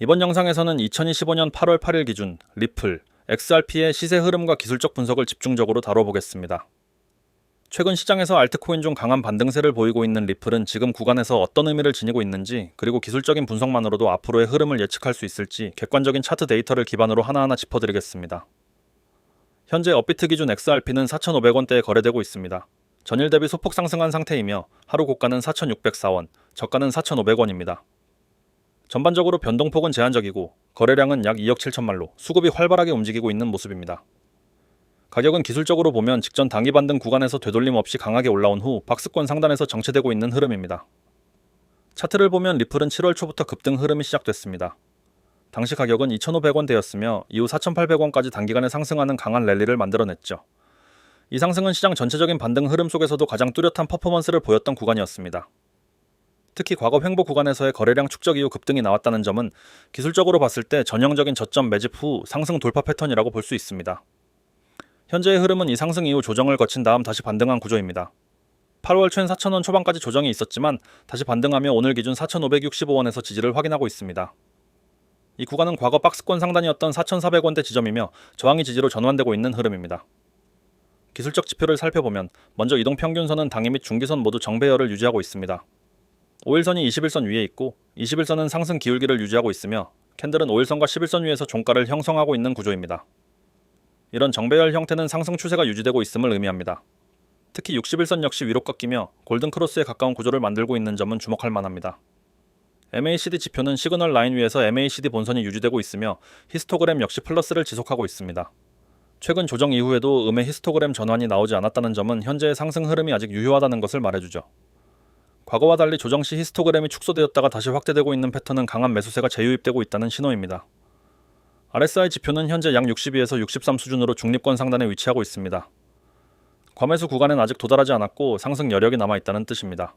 이번 영상에서는 2025년 8월 8일 기준 리플, XRP의 시세 흐름과 기술적 분석을 집중적으로 다뤄보겠습니다. 최근 시장에서 알트코인 중 강한 반등세를 보이고 있는 리플은 지금 구간에서 어떤 의미를 지니고 있는지 그리고 기술적인 분석만으로도 앞으로의 흐름을 예측할 수 있을지 객관적인 차트 데이터를 기반으로 하나하나 짚어드리겠습니다. 현재 업비트 기준 XRP는 4,500원대에 거래되고 있습니다. 전일 대비 소폭 상승한 상태이며 하루 고가는 4,604원, 저가는 4,500원입니다. 전반적으로 변동폭은 제한적이고 거래량은 약 2억 7천만로, 수급이 활발하게 움직이고 있는 모습입니다. 가격은 기술적으로 보면 직전 단기 반등 구간에서 되돌림 없이 강하게 올라온 후 박스권 상단에서 정체되고 있는 흐름입니다. 차트를 보면 리플은 7월 초부터 급등 흐름이 시작됐습니다. 당시 가격은 2,500원대였으며 이후 4,800원까지 단기간에 상승하는 강한 랠리를 만들어냈죠. 이 상승은 시장 전체적인 반등 흐름 속에서도 가장 뚜렷한 퍼포먼스를 보였던 구간이었습니다. 특히 과거 횡보 구간에서의 거래량 축적 이후 급등이 나왔다는 점은 기술적으로 봤을 때 전형적인 저점 매집 후 상승 돌파 패턴이라고 볼 수 있습니다. 현재의 흐름은 이 상승 이후 조정을 거친 다음 다시 반등한 구조입니다. 8월 초엔 4,000원 초반까지 조정이 있었지만 다시 반등하며 오늘 기준 4,565원에서 지지를 확인하고 있습니다. 이 구간은 과거 박스권 상단이었던 4,400원대 지점이며 저항이 지지로 전환되고 있는 흐름입니다. 기술적 지표를 살펴보면 먼저 이동 평균선은 당일 및 중기선 모두 정배열을 유지하고 있습니다. 5일선이 21선 위에 있고 21선은 상승 기울기를 유지하고 있으며 캔들은 5일선과 11선 위에서 종가를 형성하고 있는 구조입니다. 이런 정배열 형태는 상승 추세가 유지되고 있음을 의미합니다. 특히 61선 역시 위로 꺾이며 골든 크로스에 가까운 구조를 만들고 있는 점은 주목할 만합니다. MACD 지표는 시그널 라인 위에서 MACD 본선이 유지되고 있으며 히스토그램 역시 플러스를 지속하고 있습니다. 최근 조정 이후에도 음의 히스토그램 전환이 나오지 않았다는 점은 현재의 상승 흐름이 아직 유효하다는 것을 말해주죠. 과거와 달리 조정 시 히스토그램이 축소되었다가 다시 확대되고 있는 패턴은 강한 매수세가 재유입되고 있다는 신호입니다. RSI 지표는 현재 약 62에서 63 수준으로 중립권 상단에 위치하고 있습니다. 과매수 구간엔 아직 도달하지 않았고 상승 여력이 남아 있다는 뜻입니다.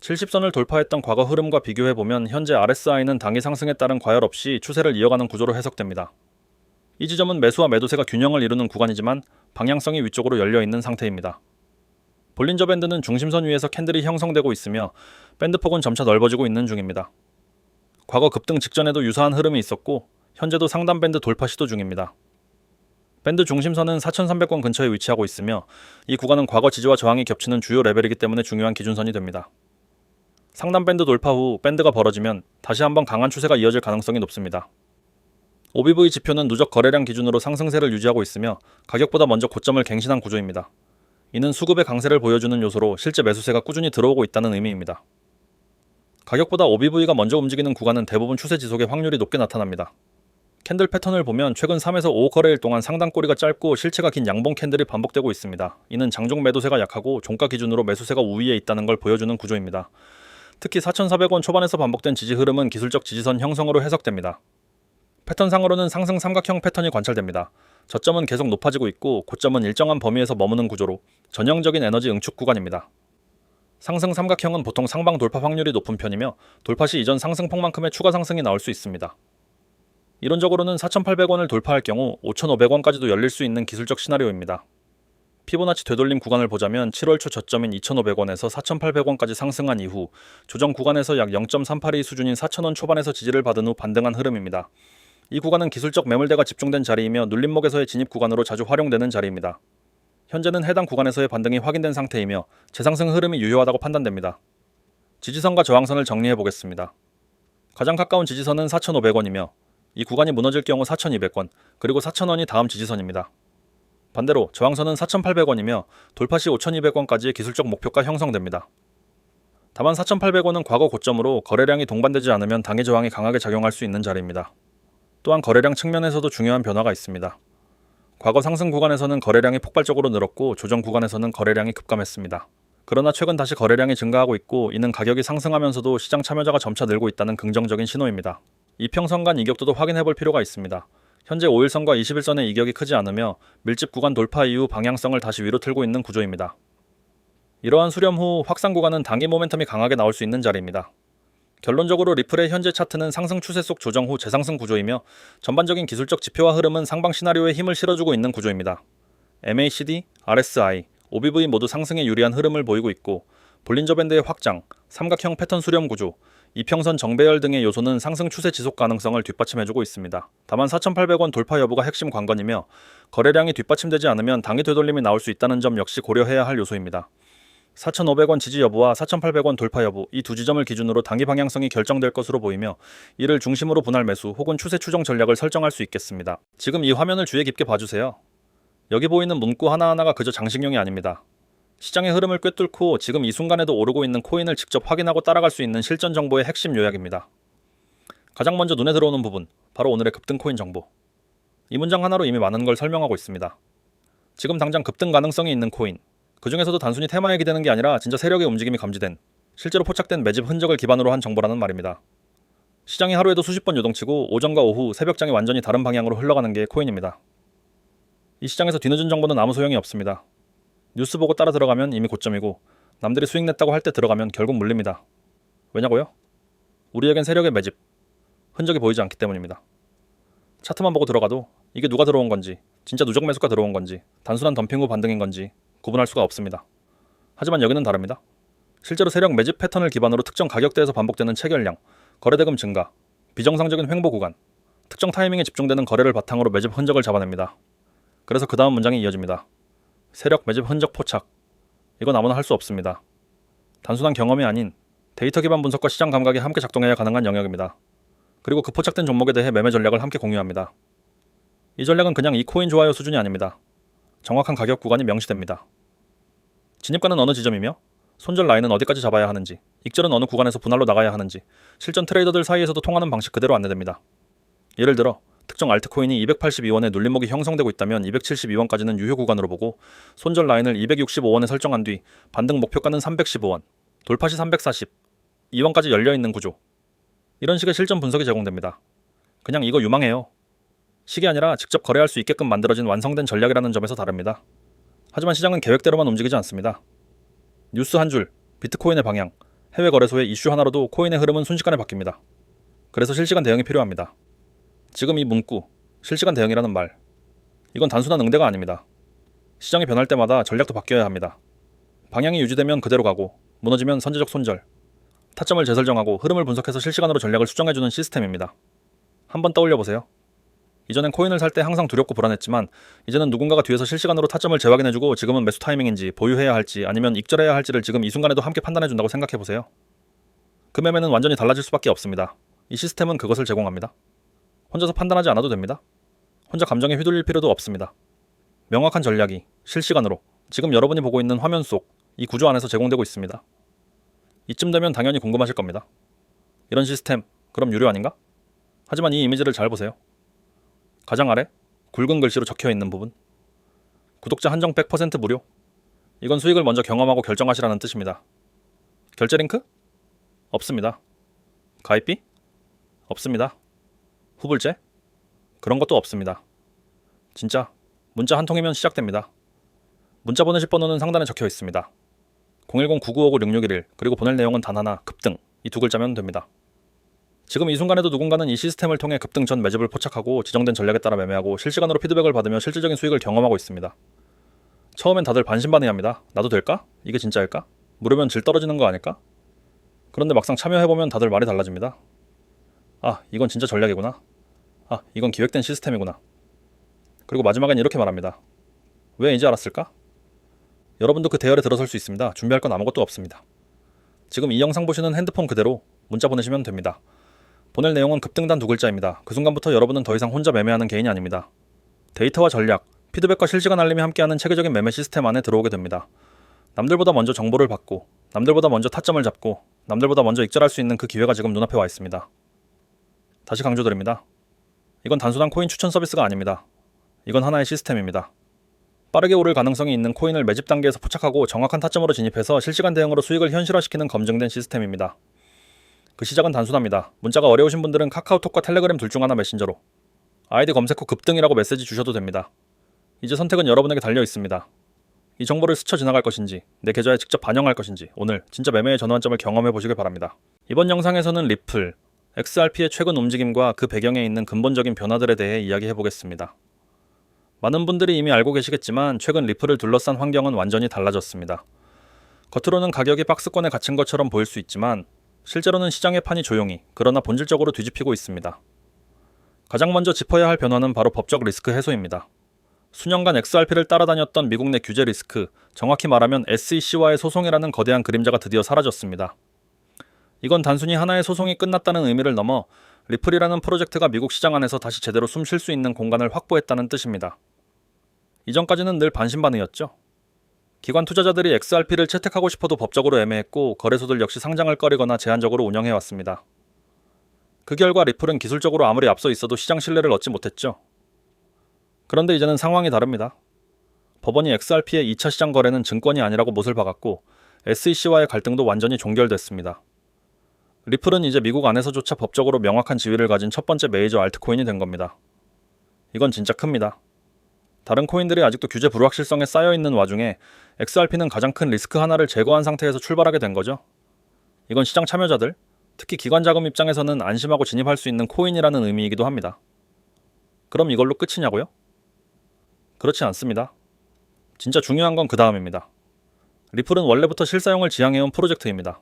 70선을 돌파했던 과거 흐름과 비교해 보면 현재 RSI는 단기 상승에 따른 과열 없이 추세를 이어가는 구조로 해석됩니다. 이 지점은 매수와 매도세가 균형을 이루는 구간이지만 방향성이 위쪽으로 열려 있는 상태입니다. 볼린저 밴드는 중심선 위에서 캔들이 형성되고 있으며 밴드 폭은 점차 넓어지고 있는 중입니다. 과거 급등 직전에도 유사한 흐름이 있었고 현재도 상단 밴드 돌파 시도 중입니다. 밴드 중심선은 4,300원 근처에 위치하고 있으며 이 구간은 과거 지지와 저항이 겹치는 주요 레벨이기 때문에 중요한 기준선이 됩니다. 상단 밴드 돌파 후 밴드가 벌어지면 다시 한번 강한 추세가 이어질 가능성이 높습니다. OBV 지표는 누적 거래량 기준으로 상승세를 유지하고 있으며 가격보다 먼저 고점을 갱신한 구조입니다. 이는 수급의 강세를 보여주는 요소로 실제 매수세가 꾸준히 들어오고 있다는 의미입니다. 가격보다 OBV가 먼저 움직이는 구간은 대부분 추세 지속의 확률이 높게 나타납니다. 캔들 패턴을 보면 최근 3에서 5 거래일 동안 상단 꼬리가 짧고 실체가 긴 양봉 캔들이 반복되고 있습니다. 이는 장종 매도세가 약하고 종가 기준으로 매수세가 우위에 있다는 걸 보여주는 구조입니다. 특히 4,400원 초반에서 반복된 지지 흐름은 기술적 지지선 형성으로 해석됩니다. 패턴상으로는 상승 삼각형 패턴이 관찰됩니다. 저점은 계속 높아지고 있고 고점은 일정한 범위에서 머무는 구조로 전형적인 에너지 응축 구간입니다. 상승 삼각형은 보통 상방 돌파 확률이 높은 편이며 돌파 시 이전 상승폭만큼의 추가 상승이 나올 수 있습니다. 이론적으로는 4,800원을 돌파할 경우 5,500원까지도 열릴 수 있는 기술적 시나리오입니다. 피보나치 되돌림 구간을 보자면 7월 초 저점인 2,500원에서 4,800원까지 상승한 이후 조정 구간에서 약 0.382 수준인 4,000원 초반에서 지지를 받은 후 반등한 흐름입니다. 이 구간은 기술적 매물대가 집중된 자리이며 눌림목에서의 진입 구간으로 자주 활용되는 자리입니다. 현재는 해당 구간에서의 반등이 확인된 상태이며 재상승 흐름이 유효하다고 판단됩니다. 지지선과 저항선을 정리해 보겠습니다. 가장 가까운 지지선은 4,500원이며 이 구간이 무너질 경우 4,200원, 그리고 4,000원이 다음 지지선입니다. 반대로 저항선은 4,800원이며 돌파 시 5,200원까지의 기술적 목표가 형성됩니다. 다만 4,800원은 과거 고점으로 거래량이 동반되지 않으면 당의 저항이 강하게 작용할 수 있는 자리입니다. 또한 거래량 측면에서도 중요한 변화가 있습니다. 과거 상승 구간에서는 거래량이 폭발적으로 늘었고 조정 구간에서는 거래량이 급감했습니다. 그러나 최근 다시 거래량이 증가하고 있고 이는 가격이 상승하면서도 시장 참여자가 점차 늘고 있다는 긍정적인 신호입니다. 이평선 간 이격도도 확인해 볼 필요가 있습니다. 현재 5일선과 21선의 이격이 크지 않으며 밀집 구간 돌파 이후 방향성을 다시 위로 틀고 있는 구조입니다. 이러한 수렴 후 확산 구간은 단기 모멘텀이 강하게 나올 수 있는 자리입니다. 결론적으로 리플의 현재 차트는 상승 추세 속 조정 후 재상승 구조이며 전반적인 기술적 지표와 흐름은 상방 시나리오에 힘을 실어주고 있는 구조입니다. MACD, RSI, OBV 모두 상승에 유리한 흐름을 보이고 있고 볼린저 밴드의 확장, 삼각형 패턴 수렴 구조, 이평선 정배열 등의 요소는 상승 추세 지속 가능성을 뒷받침해주고 있습니다. 다만 4,800원 돌파 여부가 핵심 관건이며 거래량이 뒷받침되지 않으면 당일 되돌림이 나올 수 있다는 점 역시 고려해야 할 요소입니다. 4,500원 지지 여부와 4,800원 돌파 여부 이 두 지점을 기준으로 단기 방향성이 결정될 것으로 보이며 이를 중심으로 분할 매수 혹은 추세 추정 전략을 설정할 수 있겠습니다. 지금 이 화면을 주의 깊게 봐주세요. 여기 보이는 문구 하나하나가 그저 장식용이 아닙니다. 시장의 흐름을 꿰뚫고 지금 이 순간에도 오르고 있는 코인을 직접 확인하고 따라갈 수 있는 실전 정보의 핵심 요약입니다. 가장 먼저 눈에 들어오는 부분, 바로 오늘의 급등 코인 정보. 이 문장 하나로 이미 많은 걸 설명하고 있습니다. 지금 당장 급등 가능성이 있는 코인, 그 중에서도 단순히 테마에 기대는 게 아니라 진짜 세력의 움직임이 감지된, 실제로 포착된 매집 흔적을 기반으로 한 정보라는 말입니다. 시장이 하루에도 수십 번 요동치고 오전과 오후 새벽장이 완전히 다른 방향으로 흘러가는 게 코인입니다. 이 시장에서 뒤늦은 정보는 아무 소용이 없습니다. 뉴스 보고 따라 들어가면 이미 고점이고 남들이 수익 냈다고 할 때 들어가면 결국 물립니다. 왜냐고요? 우리에겐 세력의 매집, 흔적이 보이지 않기 때문입니다. 차트만 보고 들어가도 이게 누가 들어온 건지, 진짜 누적 매수가 들어온 건지, 단순한 덤핑 후 반등인 건지 구분할 수가 없습니다. 하지만 여기는 다릅니다. 실제로 세력 매집 패턴을 기반으로 특정 가격대에서 반복되는 체결량, 거래대금 증가, 비정상적인 횡보 구간, 특정 타이밍에 집중되는 거래를 바탕으로 매집 흔적을 잡아냅니다. 그래서 그 다음 문장이 이어집니다. 세력 매집 흔적 포착. 이건 아무나 할 수 없습니다. 단순한 경험이 아닌 데이터 기반 분석과 시장 감각이 함께 작동해야 가능한 영역입니다. 그리고 그 포착된 종목에 대해 매매 전략을 함께 공유합니다. 이 전략은 그냥 이 코인 좋아요 수준이 아닙니다. 정확한 가격 구간이 명시됩니다. 진입가는 어느 지점이며 손절 라인은 어디까지 잡아야 하는지, 익절은 어느 구간에서 분할로 나가야 하는지, 실전 트레이더들 사이에서도 통하는 방식 그대로 안내됩니다. 예를 들어 특정 알트코인이 282원에 눌림목이 형성되고 있다면 272원까지는 유효 구간으로 보고 손절 라인을 265원에 설정한 뒤 반등 목표가는 315원, 돌파 시 340, 2원까지 열려 있는 구조. 이런 식의 실전 분석이 제공됩니다. 그냥 이거 유망해요. 식이 아니라 직접 거래할 수 있게끔 만들어진 완성된 전략이라는 점에서 다릅니다. 하지만 시장은 계획대로만 움직이지 않습니다. 뉴스 한 줄, 비트코인의 방향, 해외 거래소의 이슈 하나로도 코인의 흐름은 순식간에 바뀝니다. 그래서 실시간 대응이 필요합니다. 지금 이 문구, 실시간 대응이라는 말, 이건 단순한 응대가 아닙니다. 시장이 변할 때마다 전략도 바뀌어야 합니다. 방향이 유지되면 그대로 가고, 무너지면 선제적 손절, 타점을 재설정하고 흐름을 분석해서 실시간으로 전략을 수정해주는 시스템입니다. 한번 떠올려 보세요. 이전엔 코인을 살 때 항상 두렵고 불안했지만 이제는 누군가가 뒤에서 실시간으로 타점을 재확인해주고 지금은 매수 타이밍인지 보유해야 할지 아니면 익절해야 할지를 지금 이 순간에도 함께 판단해준다고 생각해 보세요. 그 매매는 완전히 달라질 수밖에 없습니다. 이 시스템은 그것을 제공합니다. 혼자서 판단하지 않아도 됩니다. 혼자 감정에 휘둘릴 필요도 없습니다. 명확한 전략이 실시간으로 지금 여러분이 보고 있는 화면 속 이 구조 안에서 제공되고 있습니다. 이쯤 되면 당연히 궁금하실 겁니다. 이런 시스템 그럼 유료 아닌가? 하지만 이 이미지를 잘 보세요. 가장 아래 굵은 글씨로 적혀 있는 부분. 구독자 한정 100% 무료. 이건 수익을 먼저 경험하고 결정하시라는 뜻입니다. 결제 링크? 없습니다. 가입비? 없습니다. 후불제? 그런 것도 없습니다. 진짜 문자 한 통이면 시작됩니다. 문자 보내실 번호는 상단에 적혀 있습니다. 010-9959-6611 그리고 보낼 내용은 단 하나 급등 이 두 글자면 됩니다. 지금 이 순간에도 누군가는 이 시스템을 통해 급등 전 매집을 포착하고 지정된 전략에 따라 매매하고 실시간으로 피드백을 받으며 실질적인 수익을 경험하고 있습니다. 처음엔 다들 반신반의합니다. 나도 될까? 이게 진짜일까? 물으면 질 떨어지는 거 아닐까? 그런데 막상 참여해보면 다들 말이 달라집니다. 아, 이건 진짜 전략이구나. 아, 이건 기획된 시스템이구나. 그리고 마지막엔 이렇게 말합니다. 왜 이제 알았을까? 여러분도 그 대열에 들어설 수 있습니다. 준비할 건 아무것도 없습니다. 지금 이 영상 보시는 핸드폰 그대로 문자 보내시면 됩니다. 보낼 내용은 급등단 두 글자입니다. 그 순간부터 여러분은 더 이상 혼자 매매하는 개인이 아닙니다. 데이터와 전략, 피드백과 실시간 알림이 함께하는 체계적인 매매 시스템 안에 들어오게 됩니다. 남들보다 먼저 정보를 받고, 남들보다 먼저 타점을 잡고, 남들보다 먼저 익절할 수 있는 그 기회가 지금 눈앞에 와 있습니다. 다시 강조드립니다. 이건 단순한 코인 추천 서비스가 아닙니다. 이건 하나의 시스템입니다. 빠르게 오를 가능성이 있는 코인을 매집 단계에서 포착하고 정확한 타점으로 진입해서 실시간 대응으로 수익을 현실화시키는 검증된 시스템입니다. 그 시작은 단순합니다. 문자가 어려우신 분들은 카카오톡과 텔레그램 둘 중 하나 메신저로 아이디 검색 후 급등이라고 메시지 주셔도 됩니다. 이제 선택은 여러분에게 달려 있습니다. 이 정보를 스쳐 지나갈 것인지 내 계좌에 직접 반영할 것인지 오늘 진짜 매매의 전환점을 경험해 보시길 바랍니다. 이번 영상에서는 리플, XRP의 최근 움직임과 그 배경에 있는 근본적인 변화들에 대해 이야기해 보겠습니다. 많은 분들이 이미 알고 계시겠지만 최근 리플을 둘러싼 환경은 완전히 달라졌습니다. 겉으로는 가격이 박스권에 갇힌 것처럼 보일 수 있지만 실제로는 시장의 판이 조용히 그러나 본질적으로 뒤집히고 있습니다. 가장 먼저 짚어야 할 변화는 바로 법적 리스크 해소입니다. 수년간 XRP를 따라다녔던 미국 내 규제 리스크, 정확히 말하면 SEC와의 소송이라는 거대한 그림자가 드디어 사라졌습니다. 이건 단순히 하나의 소송이 끝났다는 의미를 넘어 리플이라는 프로젝트가 미국 시장 안에서 다시 제대로 숨 쉴 수 있는 공간을 확보했다는 뜻입니다. 이전까지는 늘 반신반의였죠. 기관 투자자들이 XRP를 채택하고 싶어도 법적으로 애매했고 거래소들 역시 상장을 꺼리거나 제한적으로 운영해 왔습니다. 그 결과 리플은 기술적으로 아무리 앞서 있어도 시장 신뢰를 얻지 못했죠. 그런데 이제는 상황이 다릅니다. 법원이 XRP의 2차 시장 거래는 증권이 아니라고 못을 박았고 SEC와의 갈등도 완전히 종결됐습니다. 리플은 이제 미국 안에서조차 법적으로 명확한 지위를 가진 첫 번째 메이저 알트코인이 된 겁니다. 이건 진짜 큽니다. 다른 코인들이 아직도 규제 불확실성에 쌓여 있는 와중에 XRP는 가장 큰 리스크 하나를 제거한 상태에서 출발하게 된 거죠. 이건 시장 참여자들, 특히 기관 자금 입장에서는 안심하고 진입할 수 있는 코인이라는 의미이기도 합니다. 그럼 이걸로 끝이냐고요? 그렇지 않습니다. 진짜 중요한 건 그 다음입니다. 리플은 원래부터 실사용을 지향해온 프로젝트입니다.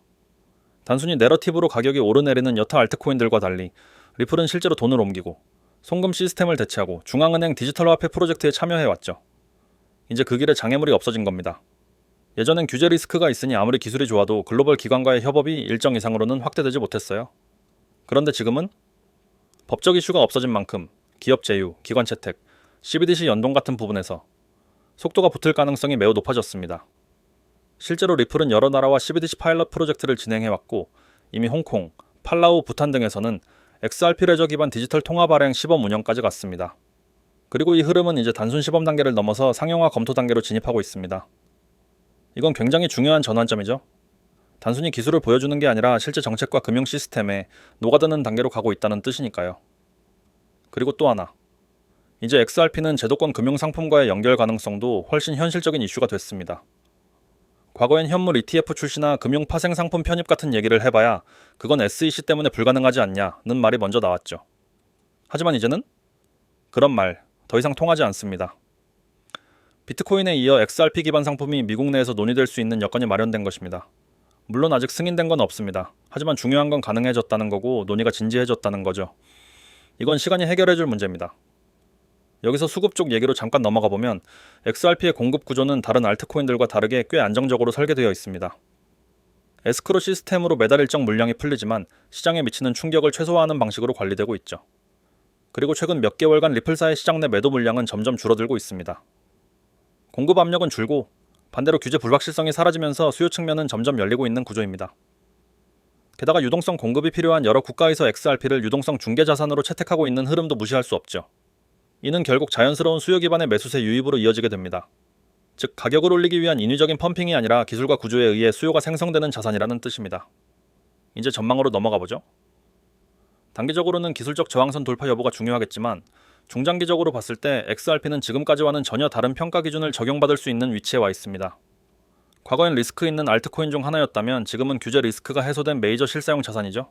단순히 내러티브로 가격이 오르내리는 여타 알트코인들과 달리 리플은 실제로 돈을 옮기고 송금 시스템을 대체하고 중앙은행 디지털 화폐 프로젝트에 참여해왔죠. 이제 그 길에 장애물이 없어진 겁니다. 예전엔 규제 리스크가 있으니 아무리 기술이 좋아도 글로벌 기관과의 협업이 일정 이상으로는 확대되지 못했어요. 그런데 지금은 법적 이슈가 없어진 만큼 기업 제휴, 기관 채택, CBDC 연동 같은 부분에서 속도가 붙을 가능성이 매우 높아졌습니다. 실제로 리플은 여러 나라와 CBDC 파일럿 프로젝트를 진행해왔고 이미 홍콩, 팔라우, 부탄 등에서는 XRP 레저 기반 디지털 통화 발행 시범 운영까지 갔습니다. 그리고 이 흐름은 이제 단순 시범 단계를 넘어서 상용화 검토 단계로 진입하고 있습니다. 이건 굉장히 중요한 전환점이죠. 단순히 기술을 보여주는 게 아니라 실제 정책과 금융 시스템에 녹아드는 단계로 가고 있다는 뜻이니까요. 그리고 또 하나. 이제 XRP는 제도권 금융 상품과의 연결 가능성도 훨씬 현실적인 이슈가 됐습니다. 과거엔 현물 ETF 출시나 금융 파생 상품 편입 같은 얘기를 해봐야 그건 SEC 때문에 불가능하지 않냐는 말이 먼저 나왔죠. 하지만 이제는 그런 말 더 이상 통하지 않습니다. 비트코인에 이어 XRP 기반 상품이 미국 내에서 논의될 수 있는 여건이 마련된 것입니다. 물론 아직 승인된 건 없습니다. 하지만 중요한 건 가능해졌다는 거고 논의가 진지해졌다는 거죠. 이건 시간이 해결해 줄 문제입니다. 여기서 수급 쪽 얘기로 잠깐 넘어가 보면 XRP의 공급 구조는 다른 알트코인들과 다르게 꽤 안정적으로 설계되어 있습니다. 에스크로 시스템으로 매달 일정 물량이 풀리지만 시장에 미치는 충격을 최소화하는 방식으로 관리되고 있죠. 그리고 최근 몇 개월간 리플사의 시장 내 매도 물량은 점점 줄어들고 있습니다. 공급 압력은 줄고 반대로 규제 불확실성이 사라지면서 수요 측면은 점점 열리고 있는 구조입니다. 게다가 유동성 공급이 필요한 여러 국가에서 XRP를 유동성 중개 자산으로 채택하고 있는 흐름도 무시할 수 없죠. 이는 결국 자연스러운 수요 기반의 매수세 유입으로 이어지게 됩니다. 즉 가격을 올리기 위한 인위적인 펌핑이 아니라 기술과 구조에 의해 수요가 생성되는 자산이라는 뜻입니다. 이제 전망으로 넘어가 보죠. 단기적으로는 기술적 저항선 돌파 여부가 중요하겠지만 중장기적으로 봤을 때 XRP는 지금까지와는 전혀 다른 평가 기준을 적용받을 수 있는 위치에 와 있습니다. 과거엔 리스크 있는 알트코인 중 하나였다면 지금은 규제 리스크가 해소된 메이저 실사용 자산이죠.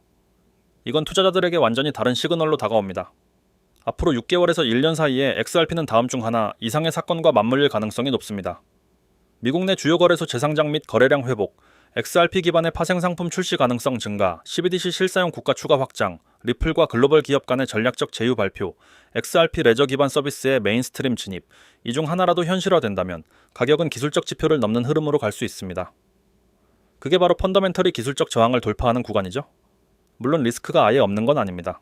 이건 투자자들에게 완전히 다른 시그널로 다가옵니다. 앞으로 6개월에서 1년 사이에 XRP는 다음 중 하나 이상의 사건과 맞물릴 가능성이 높습니다. 미국 내 주요 거래소 재상장 및 거래량 회복, XRP 기반의 파생 상품 출시 가능성 증가, CBDC 실사용 국가 추가 확장, 리플과 글로벌 기업 간의 전략적 제휴 발표, XRP 레저 기반 서비스의 메인스트림 진입, 이 중 하나라도 현실화된다면 가격은 기술적 지표를 넘는 흐름으로 갈 수 있습니다. 그게 바로 펀더멘털이 기술적 저항을 돌파하는 구간이죠. 물론 리스크가 아예 없는 건 아닙니다.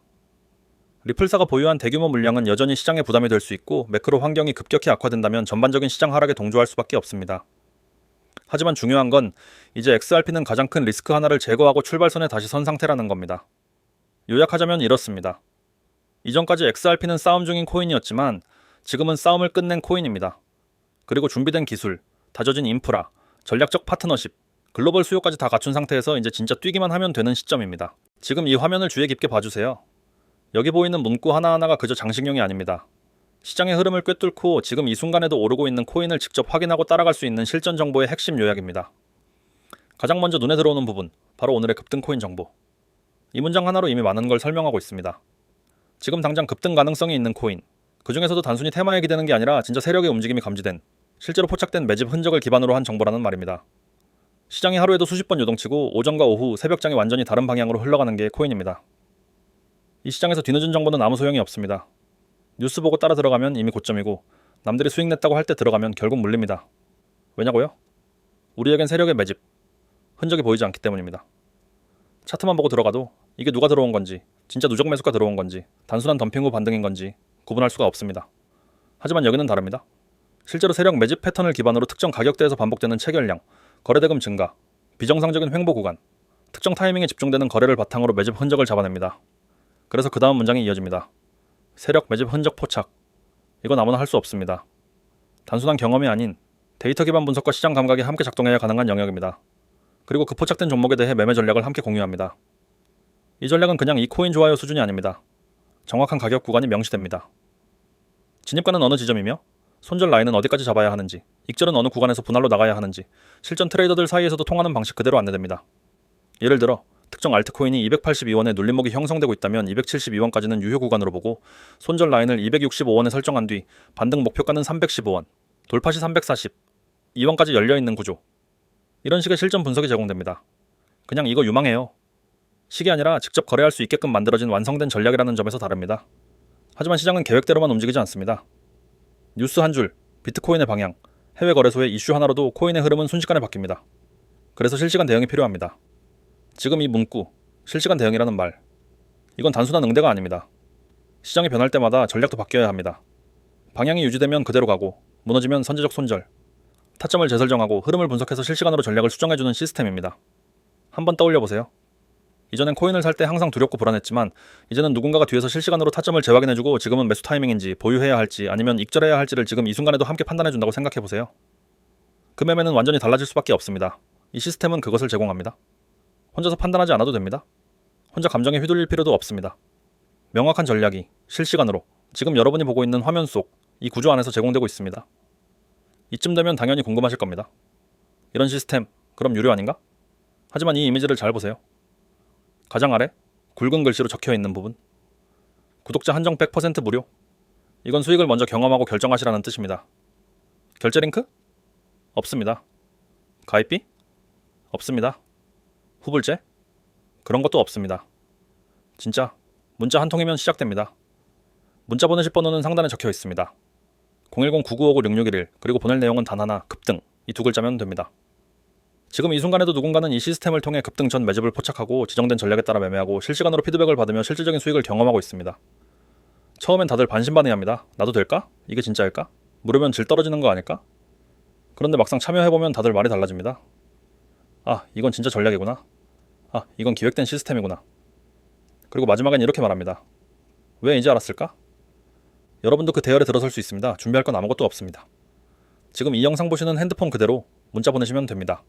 리플사가 보유한 대규모 물량은 여전히 시장에 부담이 될 수 있고 매크로 환경이 급격히 악화된다면 전반적인 시장 하락에 동조할 수밖에 없습니다. 하지만 중요한 건 이제 XRP는 가장 큰 리스크 하나를 제거하고 출발선에 다시 선 상태라는 겁니다. 요약하자면 이렇습니다. 이전까지 XRP는 싸움 중인 코인이었지만 지금은 싸움을 끝낸 코인입니다. 그리고 준비된 기술, 다져진 인프라, 전략적 파트너십, 글로벌 수요까지 다 갖춘 상태에서 이제 진짜 뛰기만 하면 되는 시점입니다. 지금 이 화면을 주의 깊게 봐주세요. 여기 보이는 문구 하나하나가 그저 장식용이 아닙니다. 시장의 흐름을 꿰뚫고 지금 이 순간에도 오르고 있는 코인을 직접 확인하고 따라갈 수 있는 실전 정보의 핵심 요약입니다. 가장 먼저 눈에 들어오는 부분, 바로 오늘의 급등 코인 정보. 이 문장 하나로 이미 많은 걸 설명하고 있습니다. 지금 당장 급등 가능성이 있는 코인, 그 중에서도 단순히 테마에 기대는 게 아니라 진짜 세력의 움직임이 감지된, 실제로 포착된 매집 흔적을 기반으로 한 정보라는 말입니다. 시장이 하루에도 수십 번 요동치고 오전과 오후 새벽장이 완전히 다른 방향으로 흘러가는 게 코인입니다. 이 시장에서 뒤늦은 정보는 아무 소용이 없습니다. 뉴스 보고 따라 들어가면 이미 고점이고 남들이 수익 냈다고 할 때 들어가면 결국 물립니다. 왜냐고요? 우리에겐 세력의 매집, 흔적이 보이지 않기 때문입니다. 차트만 보고 들어가도 이게 누가 들어온 건지, 진짜 누적 매수가 들어온 건지, 단순한 덤핑 후 반등인 건지 구분할 수가 없습니다. 하지만 여기는 다릅니다. 실제로 세력 매집 패턴을 기반으로 특정 가격대에서 반복되는 체결량, 거래대금 증가, 비정상적인 횡보 구간, 특정 타이밍에 집중되는 거래를 바탕으로 매집 흔적을 잡아냅니다. 그래서 그 다음 문장이 이어집니다. 세력 매집 흔적 포착. 이건 아무나 할 수 없습니다. 단순한 경험이 아닌 데이터 기반 분석과 시장 감각이 함께 작동해야 가능한 영역입니다. 그리고 그 포착된 종목에 대해 매매 전략을 함께 공유합니다. 이 전략은 그냥 이 코인 좋아요 수준이 아닙니다. 정확한 가격 구간이 명시됩니다. 진입가는 어느 지점이며 손절 라인은 어디까지 잡아야 하는지, 익절은 어느 구간에서 분할로 나가야 하는지, 실전 트레이더들 사이에서도 통하는 방식 그대로 안내됩니다. 예를 들어 특정 알트코인이 282원에 눌림목이 형성되고 있다면 272원까지는 유효 구간으로 보고 손절 라인을 265원에 설정한 뒤 반등 목표가는 315원, 돌파 시 340, 2원까지 열려 있는 구조. 이런 식의 실전 분석이 제공됩니다. 그냥 이거 유망해요. 식이 아니라 직접 거래할 수 있게끔 만들어진 완성된 전략이라는 점에서 다릅니다. 하지만 시장은 계획대로만 움직이지 않습니다. 뉴스 한 줄, 비트코인의 방향, 해외 거래소의 이슈 하나로도 코인의 흐름은 순식간에 바뀝니다. 그래서 실시간 대응이 필요합니다. 지금 이 문구, 실시간 대응이라는 말. 이건 단순한 응대가 아닙니다. 시장이 변할 때마다 전략도 바뀌어야 합니다. 방향이 유지되면 그대로 가고, 무너지면 선제적 손절. 타점을 재설정하고 흐름을 분석해서 실시간으로 전략을 수정해주는 시스템입니다. 한번 떠올려 보세요. 이전엔 코인을 살 때 항상 두렵고 불안했지만 이제는 누군가가 뒤에서 실시간으로 타점을 재확인해주고 지금은 매수 타이밍인지 보유해야 할지 아니면 익절해야 할지를 지금 이 순간에도 함께 판단해준다고 생각해 보세요. 그 매매는 완전히 달라질 수밖에 없습니다. 이 시스템은 그것을 제공합니다. 혼자서 판단하지 않아도 됩니다. 혼자 감정에 휘둘릴 필요도 없습니다. 명확한 전략이 실시간으로 지금 여러분이 보고 있는 화면 속 이 구조 안에서 제공되고 있습니다. 이쯤 되면 당연히 궁금하실 겁니다. 이런 시스템 그럼 유료 아닌가? 하지만 이 이미지를 잘 보세요. 가장 아래 굵은 글씨로 적혀 있는 부분. 구독자 한정 100% 무료. 이건 수익을 먼저 경험하고 결정하시라는 뜻입니다. 결제 링크? 없습니다. 가입비? 없습니다. 후불제? 그런 것도 없습니다. 진짜 문자 한 통이면 시작됩니다. 문자 보내실 번호는 상단에 적혀 있습니다. 010-9959-6611 그리고 보낼 내용은 단 하나 급등 이 두 글자면 됩니다. 지금 이 순간에도 누군가는 이 시스템을 통해 급등 전 매집을 포착하고 지정된 전략에 따라 매매하고 실시간으로 피드백을 받으며 실질적인 수익을 경험하고 있습니다. 처음엔 다들 반신반의합니다. 나도 될까? 이게 진짜일까? 물으면 질 떨어지는 거 아닐까? 그런데 막상 참여해보면 다들 말이 달라집니다. 아, 이건 진짜 전략이구나. 아, 이건 기획된 시스템이구나. 그리고 마지막엔 이렇게 말합니다. 왜 이제 알았을까? 여러분도 그 대열에 들어설 수 있습니다. 준비할 건 아무것도 없습니다. 지금 이 영상 보시는 핸드폰 그대로 문자 보내시면 됩니다.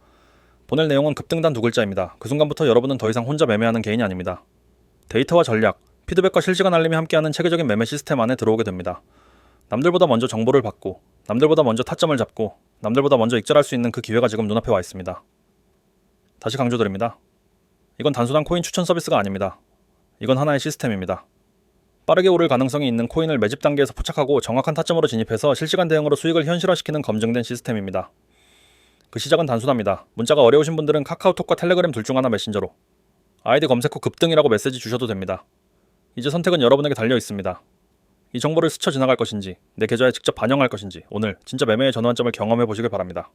보낼 내용은 급등단 두 글자입니다. 그 순간부터 여러분은 더 이상 혼자 매매하는 개인이 아닙니다. 데이터와 전략, 피드백과 실시간 알림이 함께하는 체계적인 매매 시스템 안에 들어오게 됩니다. 남들보다 먼저 정보를 받고, 남들보다 먼저 타점을 잡고, 남들보다 먼저 익절할 수 있는 그 기회가 지금 눈앞에 와 있습니다. 다시 강조드립니다. 이건 단순한 코인 추천 서비스가 아닙니다. 이건 하나의 시스템입니다. 빠르게 오를 가능성이 있는 코인을 매집 단계에서 포착하고 정확한 타점으로 진입해서 실시간 대응으로 수익을 현실화시키는 검증된 시스템입니다. 그 시작은 단순합니다. 문자가 어려우신 분들은 카카오톡과 텔레그램 둘 중 하나 메신저로 아이디 검색 후 급등이라고 메시지 주셔도 됩니다. 이제 선택은 여러분에게 달려 있습니다. 이 정보를 스쳐 지나갈 것인지 내 계좌에 직접 반영할 것인지 오늘 진짜 매매의 전환점을 경험해 보시길 바랍니다.